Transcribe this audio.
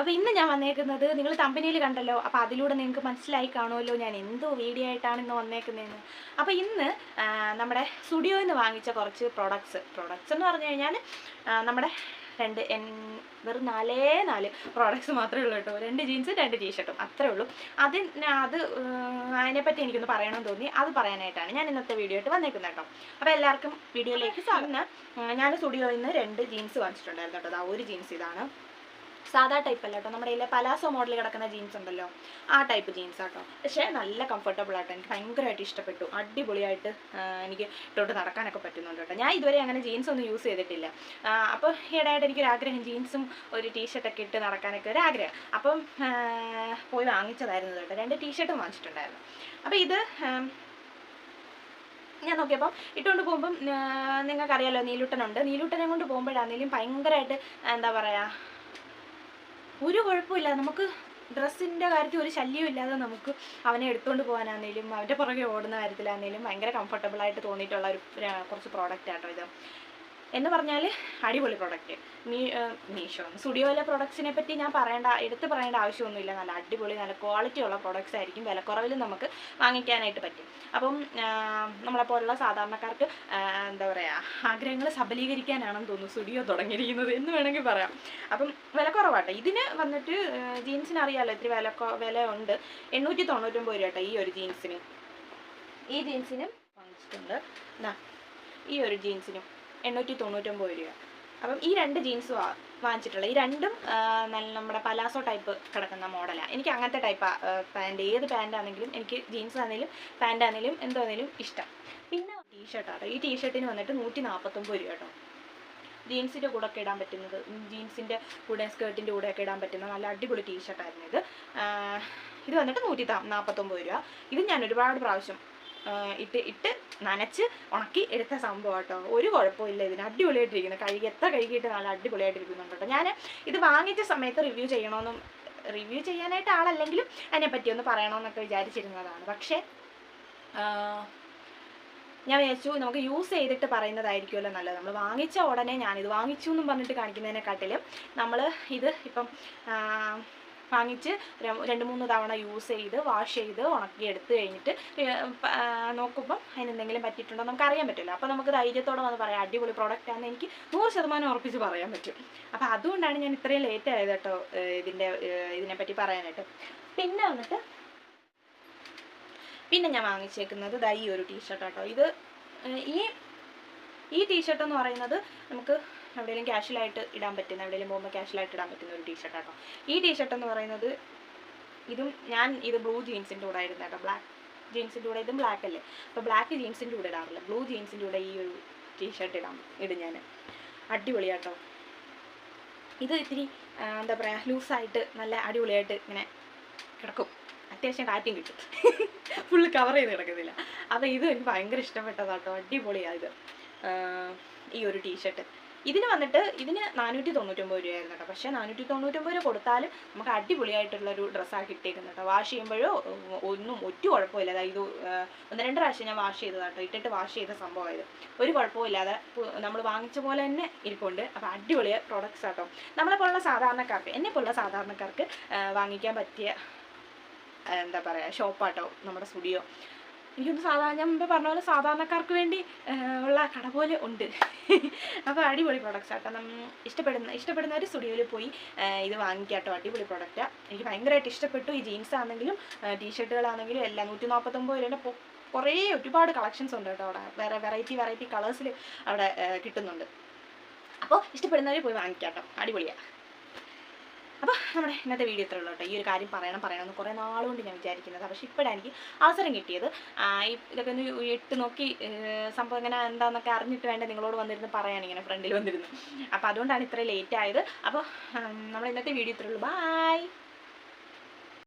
അപ്പോൾ ഇന്ന് ഞാൻ വന്നേക്കുന്നത് നിങ്ങൾ കമ്പനിയിൽ കണ്ടല്ലോ. അപ്പോൾ അതിലൂടെ നിങ്ങൾക്ക് മനസ്സിലായി കാണുമല്ലോ ഞാൻ എന്തോ വീഡിയോ ആയിട്ടാണ് ഇന്ന് വന്നേക്കുന്നതെന്ന്. അപ്പോൾ ഇന്ന് നമ്മുടെ സ്റ്റുഡിയോയിൽ നിന്ന് വാങ്ങിച്ച കുറച്ച് പ്രൊഡക്ട്സ് പ്രൊഡക്ട്സ് എന്ന് പറഞ്ഞു കഴിഞ്ഞാൽ നമ്മുടെ രണ്ട് എൻ വെറും നാലേ നാല് പ്രോഡക്ട്സ് മാത്രമേ ഉള്ളൂ കേട്ടോ. രണ്ട് ജീൻസും രണ്ട് ടീഷർട്ടും അത്രേ ഉള്ളൂ. അത് അത് അതിനെപ്പറ്റി എനിക്കൊന്ന് പറയണമെന്ന് തോന്നി. അത് പറയാനായിട്ടാണ് ഞാൻ ഇന്നത്തെ വീഡിയോ ആയിട്ട് വന്നേക്കുന്നത് കേട്ടോ. അപ്പോൾ എല്ലാവർക്കും വീഡിയോയിലേക്ക് സാറിന് ഞാൻ സ്റ്റുഡിയോയിൽ നിന്ന് രണ്ട് ജീൻസ് വാങ്ങിച്ചിട്ടുണ്ടായിരുന്നു കേട്ടോ. അതാ ഒരു ജീൻസ് ഇതാണ്. സാധാ ടൈപ്പ് അല്ല കേട്ടോ. നമ്മുടെ കയ്യിലെ പലാസോ മോഡൽ കിടക്കുന്ന ജീൻസ് ഉണ്ടല്ലോ. ആ ടൈപ്പ് ജീൻസ് ആട്ടോ പക്ഷേ നല്ല കംഫർട്ടബിൾ ആട്ടോ. എനിക്ക് ഭയങ്കരമായിട്ട് ഇഷ്ടപ്പെട്ടു. അടിപൊളിയായിട്ട് എനിക്ക് ഇട്ടോട്ട് നടക്കാനൊക്കെ പറ്റുന്നുണ്ട് കേട്ടോ. ഞാൻ ഇതുവരെ അങ്ങനെ ജീൻസ് ഒന്നും യൂസ് ചെയ്തിട്ടില്ല. അപ്പോൾ ഈയിടെയായിട്ട് എനിക്കൊരു ആഗ്രഹം ജീൻസും ഒരു ടീഷർട്ടൊക്കെ ഇട്ട് നടക്കാനൊക്കെ ഒരു ആഗ്രഹം. അപ്പം പോയി വാങ്ങിച്ചതായിരുന്നു കേട്ടോ. രണ്ട് ടീഷർട്ടും വാങ്ങിച്ചിട്ടുണ്ടായിരുന്നു. അപ്പോൾ ഇത് ഞാൻ നോക്കിയപ്പം ഇട്ടുകൊണ്ട് പോകുമ്പം നിങ്ങൾക്കറിയാലോ നീലുട്ടനുണ്ട്. നീലുട്ടനെ കൊണ്ട് പോകുമ്പോഴാണെങ്കിലും ഭയങ്കരമായിട്ട് എന്താ പറയുക ഒരു കുഴപ്പമില്ല. നമുക്ക് ഡ്രസ്സിന്റെ കാര്യത്തിൽ ഒരു ശല്യം ഇല്ലാതെ നമുക്ക് അവനെ എടുത്തുകൊണ്ട് പോകാനാണെങ്കിലും അവന്റെ പുറകെ ഓടുന്ന കാര്യത്തിലാണെങ്കിലും ഭയങ്കര കംഫർട്ടബിളായിട്ട് തോന്നിയിട്ടുള്ള ഒരു കുറച്ച് പ്രോഡക്റ്റ് ആട്ടോ ഇത്. എന്ന് പറഞ്ഞാൽ അടിപൊളി പ്രൊഡക്റ്റ് മീ മീഷോ. സ്റ്റുഡിയോയിലെ പ്രൊഡക്ട്സിനെ പറ്റി ഞാൻ പറയേണ്ട എടുത്ത് പറയേണ്ട ആവശ്യമൊന്നുമില്ല. നല്ല അടിപൊളി നല്ല ക്വാളിറ്റി ഉള്ള പ്രൊഡക്ട്സ് ആയിരിക്കും വിലക്കുറവിൽ നമുക്ക് വാങ്ങിക്കാനായിട്ട് പറ്റും. അപ്പം നമ്മളെ നമ്മളെപ്പോലുള്ള സാധാരണക്കാർക്ക് എന്താ പറയുക ആഗ്രഹങ്ങൾ സബലീകരിക്കാനാണെന്ന് തോന്നുന്നു സ്റ്റുഡിയോ തുടങ്ങിയിരിക്കുന്നത് എന്ന് വേണമെങ്കിൽ പറയാം. അപ്പം വിലക്കുറവാട്ടെ. ഇതിന് വന്നിട്ട് ജീൻസിന് അറിയാമല്ലോ ഇത്തിരി വില വില ഉണ്ട് എണ്ണൂറ്റി തൊണ്ണൂറ്റൊമ്പത് രൂപ കേട്ടോ ഈ ഒരു ജീൻസിന് ഈ ജീൻസിനും വാങ്ങിച്ചിട്ടുണ്ട്. ഈ ഒരു ജീൻസിനും എണ്ണൂറ്റി തൊണ്ണൂറ്റൊമ്പത് രൂപ. അപ്പം ഈ രണ്ട് ജീൻസ് വാ വാങ്ങിച്ചിട്ടുള്ളത് ഈ രണ്ടും നല്ല നമ്മുടെ പലാസോ ടൈപ്പ് കിടക്കുന്ന മോഡലാണ് എനിക്ക് അങ്ങനത്തെ ടൈപ്പ് പാന്റ് ഏത് പാന്റ് ആണെങ്കിലും എനിക്ക് ജീൻസ് ആണെങ്കിലും പാന്റ് ആണെങ്കിലും എന്താണെങ്കിലും ഇഷ്ടം. പിന്നെ ടീഷർട്ടാണ് ഈ ടീഷർട്ടിന് വന്നിട്ട് നൂറ്റി നാൽപ്പത്തൊമ്പത് രൂപ കേട്ടോ. ജീൻസിന്റെ കൂടെ ഒക്കെ ഇടാൻ പറ്റുന്നത് ജീൻസിന്റെ കൂടെ സ്കേർട്ടിന്റെ കൂടെ ഒക്കെ ഇടാൻ പറ്റുന്ന നല്ല അടിപൊളി ടീഷർട്ടായിരുന്നു ഇത്. ഇത് വന്നിട്ട് നൂറ്റി നാൽപ്പത്തൊമ്പത് രൂപ. ഇത് ഞാൻ ഒരുപാട് പ്രാവശ്യം ഇട്ട് ഇട്ട് നനച്ച് ഉണക്കി എടുത്ത സംഭവം കേട്ടോ. ഒരു കുഴപ്പമില്ല ഇതിന്. അടിപൊളിയായിട്ടിരിക്കുന്നു. കഴുകി എത്ര കഴുകിയിട്ട് നല്ല അടിപൊളിയായിട്ടിരിക്കുന്നുണ്ട് കേട്ടോ. ഞാൻ ഇത് വാങ്ങിച്ച സമയത്ത് റിവ്യൂ ചെയ്യണമെന്നും റിവ്യൂ ചെയ്യാനായിട്ട് ആളല്ലെങ്കിലും അതിനെപ്പറ്റി ഒന്ന് പറയണമെന്നൊക്കെ വിചാരിച്ചിരുന്നതാണ്. പക്ഷേ ഞാൻ വിചാരിച്ചു നമുക്ക് യൂസ് ചെയ്തിട്ട് പറയുന്നതായിരിക്കുമല്ലോ നല്ലത്. നമ്മൾ വാങ്ങിച്ച ഉടനെ ഞാനിത് വാങ്ങിച്ചു എന്നും പറഞ്ഞിട്ട് കാണിക്കുന്നതിനെക്കാട്ടിലും നമ്മൾ ഇത് ഇപ്പം വാങ്ങിച്ച് രണ്ട് മൂന്ന് തവണ യൂസ് ചെയ്ത് വാഷ് ചെയ്ത് ഉണക്കി എടുത്തു കഴിഞ്ഞിട്ട് നോക്കുമ്പോൾ പ- നോക്കുമ്പം അതിന് എന്തെങ്കിലും പറ്റിയിട്ടുണ്ടോ നമുക്ക് അറിയാൻ പറ്റില്ല. അപ്പോൾ നമുക്ക് ധൈര്യത്തോടെ വന്ന് പറയാം അടിപൊളി പ്രോഡക്റ്റ് ആണെന്ന് എനിക്ക് നൂറ് ശതമാനം ഉറപ്പിച്ച് പറയാൻ പറ്റും. അപ്പോൾ അതുകൊണ്ടാണ് ഞാൻ ഇത്രയും ലേറ്റ് ആയത് കേട്ടോ ഇതിന്റെ ഇതിനെപ്പറ്റി പറയാനായിട്ട്. പിന്നെ വന്നിട്ട് പിന്നെ ഞാൻ വാങ്ങിച്ചേക്കുന്നത് ദൈ ഒരു ടീഷർട്ട് കേട്ടോ ഇത് ഈ ഈ ടീഷർട്ട് എന്ന് പറയുന്നത് നമുക്ക് എവിടെയെങ്കിലും ക്യാഷ്വലായിട്ട് ഇടാൻ പറ്റുന്ന എവിടെയെങ്കിലും പോകുമ്പോൾ ക്യാഷ്വലായിട്ട് ഇടാൻ പറ്റുന്ന ഒരു ടീഷർട്ട് കേട്ടോ ഈ ടീഷർട്ട് എന്ന് പറയുന്നത് ഇതും ഞാൻ ഇത് ബ്ലൂ ജീൻസിന്റെ കൂടെ ആയിരുന്നു കേട്ടോ. ബ്ലാക്ക് ജീൻസിന്റെ കൂടെ ഇതും ബ്ലാക്ക് അല്ലേ? അപ്പോൾ ബ്ലാക്ക് ജീൻസിന്റെ കൂടെ ഇടാറില്ല ബ്ലൂ ജീൻസിന്റെ കൂടെ ഈ ഒരു ടീഷർട്ട് ഇടാം ഇടും ഞാൻ. അടിപൊളിയാട്ടോ. ഇത് ഇത്തിരി എന്താ പറയുക ലൂസായിട്ട് നല്ല അടിപൊളിയായിട്ട് ഇങ്ങനെ കിടക്കും. അത്യാവശ്യം കാറ്റും കിട്ടും. ഫുള്ള് കവർ ചെയ്ത് കിടക്കുന്നില്ല. അപ്പോൾ ഇത് എനിക്ക് ഭയങ്കര ഇഷ്ടപ്പെട്ടതാട്ടോ. അടിപൊളിയാണ് ഇത്. ഈ ഒരു ടീഷർട്ട് ഇതിന് വന്നിട്ട് ഇതിന് നാനൂറ്റി തൊണ്ണൂറ്റൊമ്പത് രൂപയായിരുന്നു കേട്ടോ. പക്ഷേ നാനൂറ്റി തൊണ്ണൂറ്റൊമ്പത് രൂപ കൊടുത്താലും നമുക്ക് അടിപൊളിയായിട്ടുള്ളൊരു ഡ്രസ്സാണ് കിട്ടിയേക്കുന്നത് കേട്ടോ. വാഷ് ചെയ്യുമ്പോഴോ ഒന്നും ഒറ്റ കുഴപ്പമില്ല അതായത് ഒന്ന് രണ്ട് പ്രാവശ്യം ഞാൻ വാഷ് ചെയ്തതാണ് കേട്ടോ. ഇട്ടിട്ട് വാഷ് ചെയ്ത സംഭവമായത്. ഒരു കുഴപ്പമില്ലാതെ നമ്മൾ വാങ്ങിച്ച പോലെ തന്നെ ഇരിപ്പുണ്ട്. അപ്പോൾ അടിപൊളിയ പ്രോഡക്റ്റ്സ് ആട്ടോ. നമ്മളെപ്പോലുള്ള സാധാരണക്കാർക്ക് എന്നെ പോലുള്ള സാധാരണക്കാർക്ക് വാങ്ങിക്കാൻ പറ്റിയ എന്താ പറയുക ഷോപ്പാട്ടോ നമ്മുടെ സ്റ്റുഡിയോ എനിക്കൊന്ന് സാധാരണ ഞാൻ മുമ്പ് പറഞ്ഞ പോലെ സാധാരണക്കാർക്ക് വേണ്ടി ഉള്ള കട പോലെ ഉണ്ട്. അപ്പോൾ അടിപൊളി പ്രൊഡക്റ്റ്സ് ആട്ടോ. നമ്മൾ ഇഷ്ടപ്പെടുന്ന ഇഷ്ടപ്പെടുന്ന ഒരു സ്റ്റുഡിയോയിൽ പോയി ഇത് വാങ്ങിക്കാട്ടോ. അടിപൊളി പ്രൊഡക്റ്റാണ് എനിക്ക് ഭയങ്കരമായിട്ട് ഇഷ്ടപ്പെട്ടു. ഈ ജീൻസ് ആണെങ്കിലും ടീഷർട്ടുകളാണെങ്കിലും എല്ലാം നൂറ്റി നാൽപ്പത്തൊമ്പത് രൂപയുടെ കുറേ ഒരുപാട് കളക്ഷൻസ് ഉണ്ട് കേട്ടോ അവിടെ. വേറെ വെറൈറ്റി വെറൈറ്റി കളേഴ്സിൽ അവിടെ കിട്ടുന്നുണ്ട്. അപ്പോൾ ഇഷ്ടപ്പെടുന്നവർ പോയി വാങ്ങിക്കാട്ടോ. അടിപൊളിയാണ് അപ്പോൾ നമ്മുടെ ഇന്നത്തെ വീഡിയോ ഇത്രേ ഉള്ളൂ കേട്ടോ. ഈ ഒരു കാര്യം പറയണം പറയണമെന്ന് കുറേ നാളുകൊണ്ട് ഞാൻ വിചാരിക്കുന്നത്. പക്ഷേ ഇപ്പോഴാണ് എനിക്ക് അവസരം കിട്ടിയത്. ഇതൊക്കെ ഒന്ന് ഇട്ട് നോക്കി സംഭവം ഇങ്ങനെ എന്താണെന്നൊക്കെ അറിഞ്ഞിട്ട് വേണ്ട നിങ്ങളോട് വന്നിരുന്ന് പറയാൻ ഇങ്ങനെ ഫ്രണ്ടിൽ വന്നിരുന്നു. അപ്പോൾ അതുകൊണ്ടാണ് ഇത്ര ലേറ്റ് ആയത്. അപ്പോൾ നമ്മുടെ ഇന്നത്തെ വീഡിയോ ഇത്രേ ഉള്ളൂ. ബായ്